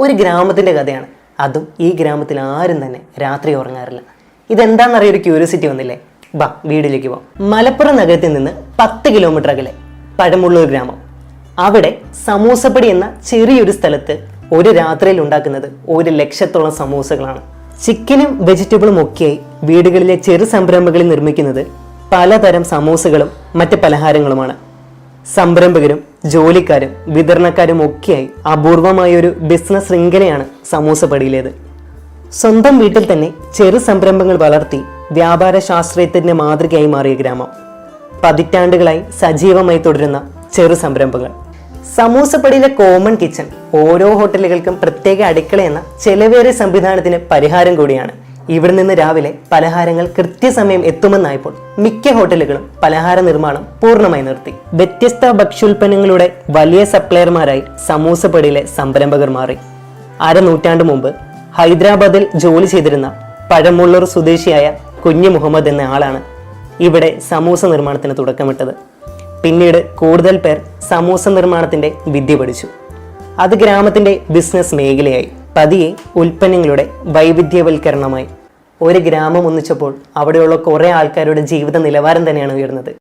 ഒരു ഗ്രാമത്തിന്റെ കഥയാണ്. അതും ഈ ഗ്രാമത്തിൽ ആരും തന്നെ രാത്രി ഉറങ്ങാറില്ല. ഇതെന്താണെന്നറിയ ഒരു ക്യൂരിയോസിറ്റി വന്നില്ലേ? ബാ വീടിലേക്ക് പോവാം. മലപ്പുറം നഗരത്തിൽ നിന്ന് പത്ത് കിലോമീറ്റർ അകലെ പഴമുള്ളൂർ ഗ്രാമം. അവിടെ സമൂസപ്പടി എന്ന ചെറിയൊരു സ്ഥലത്ത് ഒരു രാത്രിയിൽ ഉണ്ടാക്കുന്നത് ഒരു ലക്ഷത്തോളം സമൂസകളാണ്. ചിക്കനും വെജിറ്റബിളും ഒക്കെയായി വീടുകളിലെ ചെറു സംരംഭങ്ങളിൽ നിർമ്മിക്കുന്നത് പലതരം സമൂസകളും മറ്റ് പലഹാരങ്ങളുമാണ്. സംരംഭകരും ജോലിക്കാരും വിതരണക്കാരും ഒക്കെയായി അപൂർവമായ ഒരു ബിസിനസ് ശൃംഖലയാണ് സമൂസപ്പടിയിലേത് സ്വന്തം വീട്ടിൽ തന്നെ ചെറു സംരംഭങ്ങൾ വളർത്തി വ്യാപാര ശാസ്ത്രത്തിന്റെ മാതൃകയായി മാറിയ ഗ്രാമം. പതിറ്റാണ്ടുകളായി സജീവമായി തുടരുന്ന ചെറു സംരംഭങ്ങൾ. സമൂസപ്പടിയിലെ കോമൺ കിച്ചൺ ഓരോ ഹോട്ടലുകൾക്കും പ്രത്യേക അടുക്കള എന്ന ചെലവേറിയ സംവിധാനത്തിന് പരിഹാരം കൂടിയാണ് ഇവിടെ നിന്ന് രാവിലെ പലഹാരങ്ങൾ കൃത്യസമയം എത്തുമെന്നായപ്പോൾ മിക്ക ഹോട്ടലുകളും പലഹാര നിർമ്മാണം പൂർണമായി നിർത്തി. വ്യത്യസ്ത ഭക്ഷ്യോൽപ്പന്നങ്ങളുടെ വലിയ സപ്ലയർമാരായി സമൂസപ്പടിയിലെ സംരംഭകർ മാറി. അരനൂറ്റാണ്ട് മുമ്പ് ഹൈദരാബാദിൽ ജോലി ചെയ്തിരുന്ന പഴമുള്ളൂർ സ്വദേശിയായ കുഞ്ഞു മുഹമ്മദ് എന്ന ആളാണ് ഇവിടെ സമൂസ നിർമ്മാണത്തിന് തുടക്കമിട്ടത്. പിന്നീട് കൂടുതൽ പേർ സമൂസ നിർമ്മാണത്തിന്റെ വിദ്യ പഠിച്ചു. അത് ഗ്രാമത്തിന്റെ ബിസിനസ് മേഖലയായി. പതിയെ ഉൽപ്പന്നങ്ങളുടെ വൈവിധ്യവൽക്കരണമായി. ഒരു ഗ്രാമം ഒന്നിച്ചപ്പോൾ അവിടെയുള്ള കുറേ ആൾക്കാരുടെ ജീവിത നിലവാരം തന്നെയാണ് ഉയർന്നത്.